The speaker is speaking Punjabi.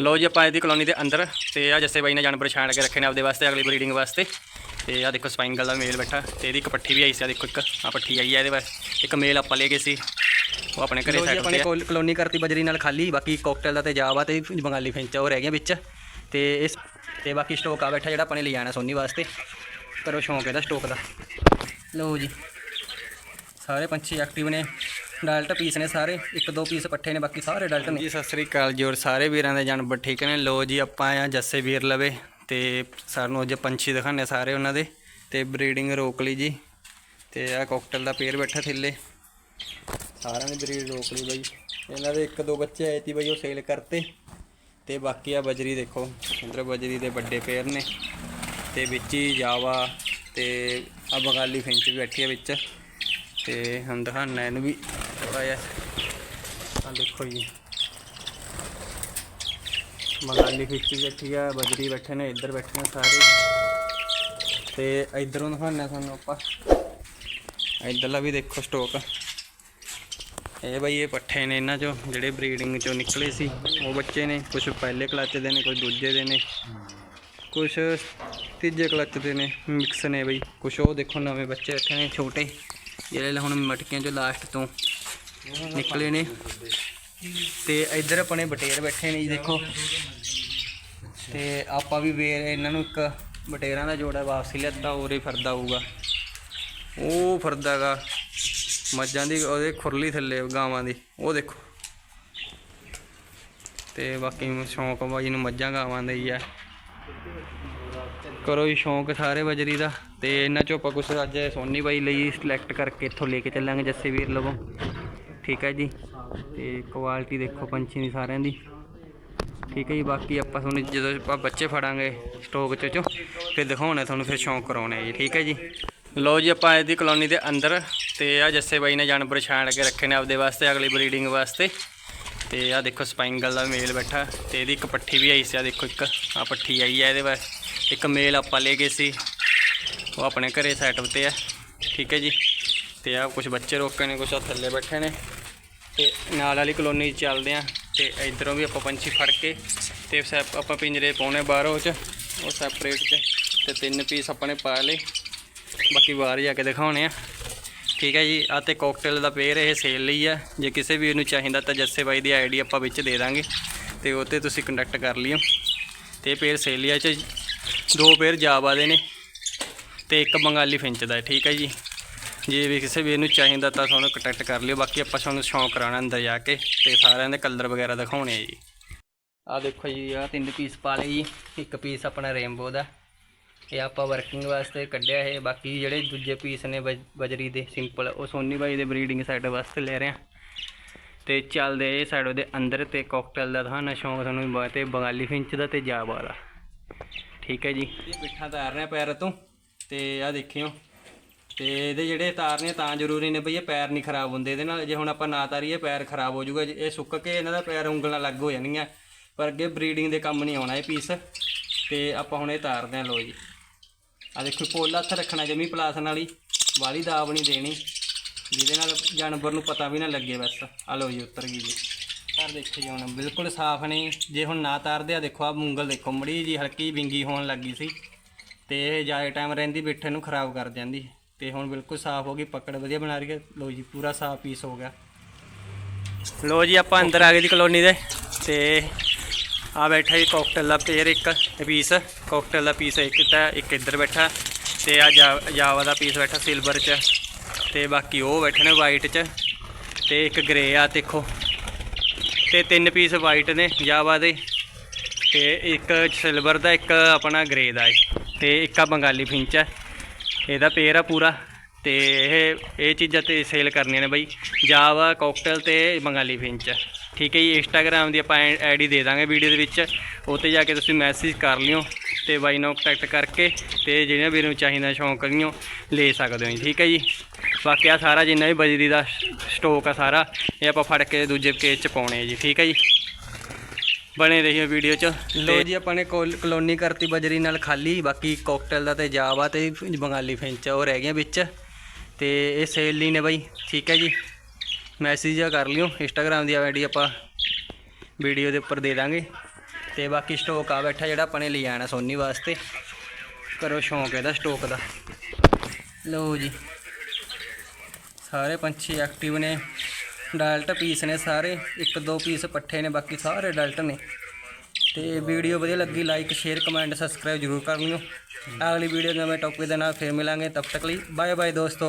ਲੋ ਜੀ ਆਪਾਂ ਇਹਦੀ ਕਲੋਨੀ ਦੇ ਅੰਦਰ ਤੇ ਆ ਜੱਸੇ ਬਾਈ ਨੇ ਜਾਨਵਰ ਛਾਣ ਕੇ ਰੱਖੇ ਨੇ ਆਪਦੇ ਵਾਸਤੇ ਅਗਲੀ ਬਰੀਡਿੰਗ ਵਾਸਤੇ। ਤੇ ਆ ਦੇਖੋ ਸਪਾਈਂਗਲ ਦਾ ਮੇਲ ਬੈਠਾ। ਤੇ ਇਹਦੀ ਇੱਕ ਪੱਠੀ ਵੀ ਆਈ ਸੀ ਆ ਦੇਖੋ ਇੱਕ ਆ ਪੱਠੀ ਆਈ ਆ ਇਹਦੇ ਵਾਸਤੇ। ਇੱਕ ਮੇਲ ਆਪਾਂ ਲੈ ਗਏ ਸੀ ਉਹ ਆਪਣੇ ਘਰੇ ਸੈੱਟ ਆਪਣੇ ਕੋਲ ਕਲੋਨੀ ਕਰਤੀ ਬਜਰੀ ਨਾਲ ਖਾਲੀ ਬਾਕੀ ਕੋਕਟੇਲ ਦਾ ਤੇ ਜਾਵਾ ਤੇ ਬੰਗਾਲੀ ਫਿੰਚ ਉਹ ਰਹਿ ਗਿਆ ਵਿੱਚ। ਤੇ ਇਸ ਤੇ ਬਾਕੀ ਸਟੋਕ ਆ ਬੈਠਾ ਜਿਹੜਾ ਆਪਾਂ ਨੇ ਲੈ ਜਾਣਾ ਸੋਨੀ ਵਾਸਤੇ। ਕਰੋ ਸ਼ੌਂਕ ਇਹਦਾ ਸਟੋਕ ਦਾ। ਲਓ ਜੀ ਸਾਰੇ ਪੰਛੀ ਐਕਟਿਵ ਨੇ। ਡਲਟ ਪੀਸ ਨੇ ਸਾਰੇ, ਇੱਕ ਦੋ ਪੀਸ ਪੱਠੇ ਨੇ, ਬਾਕੀ ਸਾਰੇ ਡਲਟ ਨੇ। ਜੀ ਸਤਿ ਸ੍ਰੀ ਅਕਾਲ ਜੀ ਔਰ ਸਾਰੇ ਵੀਰਾਂ ਦੇ ਜਾਨਵਰ ਠੀਕ ਨੇ। ਲੋ ਜੀ, ਆਪਾਂ ਆ ਜੱਸੇ ਵੀਰ ਲਵੇ ਤੇ ਸਾਨੂੰ ਅੱਜ ਪੰਛੀ ਦਿਖਾਣੇ ਸਾਰੇ ਉਹਨਾਂ ਦੇ। ਤੇ ਬਰੀਡਿੰਗ ਰੋਕ ਲਈ ਜੀ। ਤੇ ਆ ਕੋਕਟਲ ਦਾ ਪੇਰ ਬੈਠਾ ਥੱਲੇ। ਸਾਰਿਆਂ ਨੇ ਬਰੀਡ ਰੋਕ ਲਈ ਬਾਈ। ਇਹਨਾਂ ਦੇ ਇੱਕ ਦੋ ਬੱਚੇ ਆਏ ਤੀ ਬਾਈ, ਉਹ ਸੇਲ ਕਰਤੇ। ਤੇ ਬਾਕੀ ਆ ਬਜਰੀ ਦੇਖੋ ਇੰਦਰ ਬਜਰੀ ਦੇ ਵੱਡੇ ਪੇਰ ਨੇ। ਤੇ ਵਿੱਚ ਹੀ ਜਾਵਾ ਤੇ ਆ ਬੰਗਾਲੀ ਫਿੰਚ ਵੀ ਬੈਠੀ ਆ ਵਿੱਚ। ਤੇ ਹੁਣ ਦਿਖਾਣਾ ਇਹਨੂੰ ਵੀ। ਥੋੜਾ ਜਿਹਾ ਆ ਦੇਖੋ ਜੀ ਮਗਾਲੀ ਖਿੱਚੀ ਬੈਠੀ ਆ ਬਜਰੀ ਬੈਠੇ ਨੇ ਇੱਧਰ ਬੈਠੇ ਨੇ ਸਾਰੇ ਤੇ ਇਧਰੋਂ ਦਿਖਾਉਂਦੇ ਹਾਂ ਤੁਹਾਨੂੰ ਆਪਾਂ ਇਧਰਲਾ ਵੀ ਦੇਖੋ ਸਟੋਕ ਇਹ ਬਈ ਇਹ ਪੱਠੇ ਨੇ ਇਹਨਾਂ ਚੋਂ ਜਿਹੜੇ ਬਰੀਡਿੰਗ ਚੋਂ ਨਿਕਲੇ ਸੀ ਉਹ ਬੱਚੇ ਨੇ ਕੁਝ ਪਹਿਲੇ ਕਲੱਚ ਦੇ ਨੇ ਕੁਝ ਦੂਜੇ ਦੇ ਨੇ ਕੁਝ ਤੀਜੇ ਕਲੱਚ ਦੇ ਨੇ ਮਿਕਸ ਨੇ ਬਈ ਕੁਝ ਉਹ ਦੇਖੋ ਨਵੇਂ ਬੱਚੇ ਬੈਠੇ ਨੇ ਛੋਟੇ ਜਿਹੜੇ ਹੁਣ ਮਟਕੀਆਂ ਚੋਂ ਲਾਸਟ ਤੋਂ ਨਿਕਲੇ ਨੇ। ਤੇ ਇੱਧਰ ਆਪਣੇ ਬਟੇਰ ਬੈਠੇ ਨੇ ਜੀ, ਦੇਖੋ। ਤੇ ਆਪਾਂ ਵੀ ਵੇਰ ਇਹਨਾਂ ਨੂੰ ਇੱਕ ਬਟੇਰਾਂ ਦਾ ਜੋੜਾ ਵਾਪਸੀ ਲਿਆਤਾ, ਉਰੇ ਫਰਦਾ ਹੋਊਗਾ। ਉਹ ਫਿਰਦਾਗਾ ਮੱਝਾਂ ਦੀ, ਉਹਦੇ ਖੁਰਲੀ ਥੱਲੇ ਗਾਵਾਂ ਦੀ, ਉਹ ਦੇਖੋ। ਤੇ ਬਾਕੀ ਸ਼ੌਂਕ ਬਾਈ ਨੂੰ ਮੱਝਾਂ ਗਾਵਾਂ ਦਾ ਹੀ ਆ। ਕਰੋ ਜੀ ਸ਼ੌਂਕ ਸਾਰੇ ਬਜਰੀ ਦਾ। ਤੇ ਇਹਨਾਂ ਚੋਂ ਆਪਾਂ ਕੁਛ ਅੱਜ ਸੋਨੀ ਬਾਈ ਲਈ ਸਿਲੈਕਟ ਕਰਕੇ ਇੱਥੋਂ ਲੈ ਕੇ ਚੱਲਾਂਗੇ ਜੱਸੇ ਵੀਰ ਲਵੋਂ। ਠੀਕ ਹੈ ਜੀ। ਤੇ ਕੁਆਲਿਟੀ ਦੇਖੋ ਪੰਛੀ ਦੀ ਸਾਰਿਆਂ ਦੀ। ਠੀਕ ਹੈ ਜੀ, ਬਾਕੀ ਆਪਾਂ ਤੁਹਾਨੂੰ ਜਦੋਂ ਆਪਾਂ ਬੱਚੇ ਫੜਾਂਗੇ ਸਟੋਕ ਚ ਚੋਂ, ਫਿਰ ਦਿਖਾਉਣਾ ਤੁਹਾਨੂੰ ਫਿਰ ਸ਼ੌਂਕ ਕਰਾਉਣਾ ਜੀ। ਠੀਕ ਹੈ ਜੀ। ਲੋ ਜੀ, ਆਪਾਂ ਇਹਦੀ ਕਲੋਨੀ ਦੇ ਅੰਦਰ ਤੇ ਆ ਜੱਸੇ ਬਾਈ ਨੇ ਜਾਨਵਰ ਛਾਣ ਕੇ ਰੱਖੇ ਨੇ ਆਪਦੇ ਵਾਸਤੇ, ਅਗਲੀ ਬਰੀਡਿੰਗ ਵਾਸਤੇ। ਤੇ ਆ ਦੇਖੋ ਸਪਾਈਂਗਲ ਦਾ ਮੇਲ ਬੈਠਾ। ਤੇ ਇਹਦੀ ਇੱਕ ਪੱਠੀ ਵੀ ਆਈ ਸੀ ਆ ਦੇਖੋ ਇੱਕ ਆ ਪੱਠੀ ਆਈ ਆ ਇਹਦੇ ਵਾਸਤੇ। ਇੱਕ ਮੇਲ ਆਪਾਂ ਲੈ ਗਏ ਸੀ। ਉਹ ਆਪਣੇ ਘਰੇ ਸੈਟਅਪ ਤੇ ਆ। ਠੀਕ ਹੈ ਜੀ। ਤੇ ਆ ਕੁਝ ਬੱਚੇ ਰੋਕੇ ਨੇ ਕੁਝ ਆ ਥੱਲੇ ਬੈਠੇ ਨੇ। ਤੇ ਨਾਲ ਵਾਲੀ ਕਲੋਨੀ 'ਚ ਚੱਲਦੇ ਆ। ਤੇ ਇਧਰੋਂ ਵੀ ਆਪਾਂ ਪੰਛੀ ਫੜ ਕੇ ਤੇ ਸੈਪ ਆਪਾਂ ਪਿੰਜਰੇ ਪਾਉਣੇ ਬਾਹਰੋਂ ਚ। ਉਹ ਸੈਪਰੇਟ ਚ। ਤੇ ਤਿੰਨ ਪੀਸ ਆਪਾਂ ਨੇ ਪਾ ਲਏ। ਬਾਕੀ ਬਾਹਰ ਜਾ ਕੇ ਦਿਖਾਉਣੇ ਆ। ਠੀਕ ਹੈ ਜੀ। ਆ ਤੇ ਕੋਕਟੇਲ ਦਾ ਪੇਅਰ ਇਹ ਸੇਲ ਲਈ ਆ। ਜੇ ਕਿਸੇ ਵੀ ਨੂੰ ਚਾਹੀਦਾ ਤਾਂ ਜੱਸੇ ਬਾਈ ਦੀ ਆਈਡੀ ਆਪਾਂ ਵਿੱਚ ਦੇ ਦਾਂਗੇ। ਤੇ ਉਹ 'ਤੇ ਤੁਸੀਂ ਕੰਟੈਕਟ ਕਰ ਲਿਓ। ਤੇ ਇਹ ਪੇਰ ਸੇਲ ਲਈ ਆ। ਚ ਦੋ ਪੇਰ ਜਾਵਾ ਦੇ ਨੇ ਤੇ ਇੱਕ ਬੰਗਾਲੀ ਫਿੰਚ ਦਾ ਠੀਕ ਹੈ ਜੀ। ਜੇ ਵੀ ਕਿਸੇ ਵੀਰ ਨੂੰ ਚਾਹੀਦਾ ਤਾਂ ਤੁਹਾਨੂੰ ਕੰਟੈਕਟ ਕਰ ਲਿਓ। ਬਾਕੀ ਆਪਾਂ ਸਾਨੂੰ ਸ਼ੌਂਕ ਕਰਾਉਣਾ ਅੰਦਰ ਜਾ ਕੇ ਤੇ ਸਾਰਿਆਂ ਦੇ ਕਲਰ ਵਗੈਰਾ ਦਿਖਾਉਣੇ ਆ ਜੀ। ਆ ਦੇਖੋ ਜੀ ਆ ਤਿੰਨ ਪੀਸ ਪਾ ਲਏ ਜੀ। ਇੱਕ ਪੀਸ ਆਪਣਾ ਰੇਨਬੋ ਦਾ। ਇਹ ਆਪਾਂ ਵਰਕਿੰਗ ਵਾਸਤੇ ਕੱਢਿਆ ਇਹ। ਬਾਕੀ ਜਿਹੜੇ ਦੂਜੇ ਪੀਸ ਨੇ ਬਜ- ਬਜਰੀ ਦੇ ਸਿੰਪਲ ਉਹ ਸੋਨੀ ਬਾਈ ਦੇ ਬਰੀਡਿੰਗ ਸਾਈਡ ਵਾਸਤੇ ਲੈ ਰਹੇ ਆ ਤੇ ਚੱਲਦੇ ਇਹ ਸਾਈਡ ਉਹਦੇ ਅੰਦਰ ਤੇ ਕਾਕਟੇਲ ਦਾ ਤੁਹਾਨੂੰ ਸ਼ੌਂਕ ਤੁਹਾਨੂੰ ਬ- ਤੇ ਬੰਗਾਲੀ ਫਿੰਚ ਦਾ ਤੇ ਜਾਵਾ ਦਾ। ਠੀਕ ਹੈ ਜੀ। ਇਹ ਪਿੱਠਾ ਤਾਰ ਰਹੇ ਪੈਰ ਤੋਂ, ਤੇ ਆ ਦੇਖਿਓ। ਤੇ ਇਹਦੇ ਜਿਹੜੇ ਤਾਰਨੇ ਤਾਂ ਜ਼ਰੂਰੀ ਨੇ ਬਈ ਇਹ ਪੈਰ ਨਹੀਂ ਖਰਾਬ ਹੁੰਦੇ। ਇਹਦੇ ਨਾਲ ਜੇ ਹੁਣ ਆਪਾਂ ਨਾ ਤਾਰੀਏ, ਪੈਰ ਖਰਾਬ ਹੋ ਜਾਊਗਾ। ਜੇ ਇਹ ਸੁੱਕ ਕੇ ਇਹਨਾਂ ਦਾ ਪੈਰ ਉਂਗਲਾਂ ਲੱਗ ਹੋ ਜਾਣਗੀਆਂ ਪਰ ਅੱਗੇ ਬਰੀਡਿੰਗ ਦੇ ਕੰਮ ਨਹੀਂ ਆਉਣਾ ਇਹ ਪੀਸ ਤੇ ਆਪਾਂ ਹੁਣ ਇਹ ਤਾਰਦੇ ਆ ਲੋ ਜੀ। ਆ ਦੇਖੋ, ਪੋਲਾ ਹੱਥ ਰੱਖਣਾ ਜਮੀ ਪਲਾਸ ਵਾਲੀ। ਵਾਲੀ ਦਾਬ ਨਹੀਂ ਦੇਣੀ। ਜਿਹਦੇ ਨਾਲ ਜਾਨਵਰ ਨੂੰ ਪਤਾ ਵੀ ਨਾ ਲੱਗੇ ਬਸ। ਆ ਲੋ ਜੀ, ਉੱਤਰ ਗਈ ਜੀ। ਤਾਰ ਦੇਖੋ ਜੀ ਹੁਣ, ਬਿਲਕੁਲ ਸਾਫ਼ ਨਹੀਂ। ਜੇ ਹੁਣ ਨਾ ਤਾਰਦੇ ਆ, ਦੇਖੋ ਆ ਮੁੰਗਲ ਦੇਖੋ, ਮੜੀ ਜੀ ਹਲਕੀ ਵਿੰਗੀ ਹੋਣ ਲੱਗੀ ਸੀ। ਤੇ ਇਹ ਜ਼ਿਆਦਾ ਟਾਈਮ ਰਹਿੰਦੀ ਬਿੱਠੇ ਨੂੰ ਖਰਾਬ ਕਰ ਜਾਂਦੀ। ਤੇ ਹੁਣ ਬਿਲਕੁਲ ਸਾਫ਼ ਹੋ ਗਈ, ਪਕੜ ਵਧੀਆ ਬਣਾ ਰਹੀ ਹੈ। ਲੋ ਜੀ, ਪੂਰਾ ਸਾਫ਼ ਪੀਸ ਹੋ ਗਿਆ। ਲੋ ਜੀ, ਆਪਾਂ ਅੰਦਰ ਆ ਗਏ ਜੀ ਕਲੋਨੀ ਦੇ। ਤੇ ਆ ਬੈਠਾ ਜੀ ਕਾਕਟੇਲ ਦਾ ਪੇਅਰ ਇੱਕ ਪੀਸ ਕਾਕਟੇਲ ਦਾ ਪੀਸ ਇੱਕ ਤਾਂ ਇੱਕ ਇੱਧਰ ਬੈਠਾ। ਤੇ ਆ ਜਾਵਾ ਦਾ ਪੀਸ ਬੈਠਾ ਸਿਲਵਰ 'ਚ। ਤੇ ਬਾਕੀ ਉਹ ਬੈਠੇ ਨੇ ਵਾਈਟ 'ਚ। ਤੇ ਇੱਕ ਗ੍ਰੇ ਆ, ਦੇਖੋ। ਤੇ ਤਿੰਨ ਪੀਸ ਵਾਈਟ ਨੇ ਜਾਵਾ ਦੇ ਤੇ ਇੱਕ ਸਿਲਵਰ ਦਾ, ਇੱਕ ਆਪਣਾ ਗ੍ਰੇ ਦਾ ਹੈ ਤੇ ਇੱਕ ਆ ਬੰਗਾਲੀ ਫਿੰਚ ਹੈ ਇਹਦਾ ਪੇਰ ਆ ਪੂਰਾ ਤੇ ਇਹ ਇਹ ਚੀਜ਼ਾਂ ਤੇ ਸੇਲ ਕਰਨੀਆਂ ਨੇ ਬਾਈ। ਜਾਵਾ ਕਾਕਟੇਲ ਤੇ ਬੰਗਾਲੀ ਫਿੰਚ ਠੀਕ ਹੈ ਜੀ ਇੰਸਟਾਗ੍ਰam ਦੀ ਆਪਾਂ ਆਈਡੀ ਦੇ ਦਾਂਗੇ ਵੀਡੀਓ ਦੇ ਵਿੱਚ। ਉਹ ਤੇ ਜਾ ਕੇ ਤੁਸੀਂ ਮੈਸੇਜ ਕਰ ਲਿਓ ਤੇ ਬਾਈ ਨਾਲ ਕੰਟੈਕਟ ਕਰਕੇ ਤੇ ਜਿਹੜੀਆਂ ਵੀਰ ਨੂੰ ਚਾਹੀਦਾ ਸ਼ੌਂਕ ਕਰੀਓ ਲੈ ਸਕਦੇ ਹੋ ਜੀ। ਠੀਕ ਹੈ ਜੀ। ਬਾਕੀ ਆ ਸਾਰਾ ਜਿੰਨਾ ਵੀ ਬਜਰੀ ਦਾ ਸਟੋਕ ਆ ਸਾਰਾ ਇਹ ਆਪਾਂ ਫੜ ਕੇ ਦੂਜੇ ਕੇਸ ਚ ਪਾਉਣੇ ਆ ਜੀ ਠੀਕ ਹੈ ਜੀ? ਬਣੇ ਰਹੀਓ ਵੀਡੀਓ ਚ। ਲੋ ਜੀ ਆਪਾਂ ਨੇ ਕੋਲ- ਕਲੋਨੀ ਕਰਤੀ ਬਜਰੀ ਨਾਲ ਖਾਲੀ ਬਾਕੀ ਕੋਕਟੇਲ ਦਾ ਤੇ ਜਾਵਾ ਤੇ ਬੰਗਾਲੀ ਫਿੰਚ ਉਹ ਰਹਿ ਗਿਆ ਵਿੱਚ। ਤੇ ਇਹ ਸੇਲ ਲਈ ਨੇ ਬਾਈ ਠੀਕ ਹੈ ਜੀ? ਮੈਸੇਜ ਆ ਕਰ ਲਿਓ ਇੰਸਟਾਗ੍ਰam ਦੀ ਆਈਡੀ ਆਪਾਂ ਵੀਡੀਓ ਦੇ ਉੱਪਰ ਦੇ ਦਾਂਗੇ। ਤੇ ਬਾਕੀ ਸਟੋਕ ਆ ਬੈਠਾ ਜਿਹੜਾ ਆਪਣੇ ਲਈ ਆਣਾ ਸੋਨੀ ਵਾਸਤੇ। ਕਰੋ ਸ਼ੌਂਕ ਇਹਦਾ ਸਟੋਕ ਦਾ। ਲਓ ਜੀ। ਸਾਰੇ ਪੰਛੀ ਐਕਟਿਵ ਨੇ। ਡਾਲਟ ਪੀਸ ਨੇ ਸਾਰੇ। ਇੱਕ ਦੋ ਪੀਸ ਪੱਠੇ ਨੇ, ਬਾਕੀ ਸਾਰੇ ਡਾਲਟ ਨੇ। ਤੇ ਵੀਡੀਓ ਵਧੀਆ ਲੱਗੀ ਲਾਈਕ ਸ਼ੇਅਰ ਕਮੈਂਟ ਸਬਸਕ੍ਰਾਈਬ ਜਰੂਰ ਕਰ ਲਿਓ। ਅਗਲੀ ਵੀਡੀਓ ਨਵੇਂ ਟੌਪਿਕ ਦੇ ਨਾਲ ਫਿਰ ਮਿਲਾਂਗੇ। ਤਬ ਤੱਕ ਲਈ ਬਾਏ ਬਾਏ ਦੋਸਤੋ।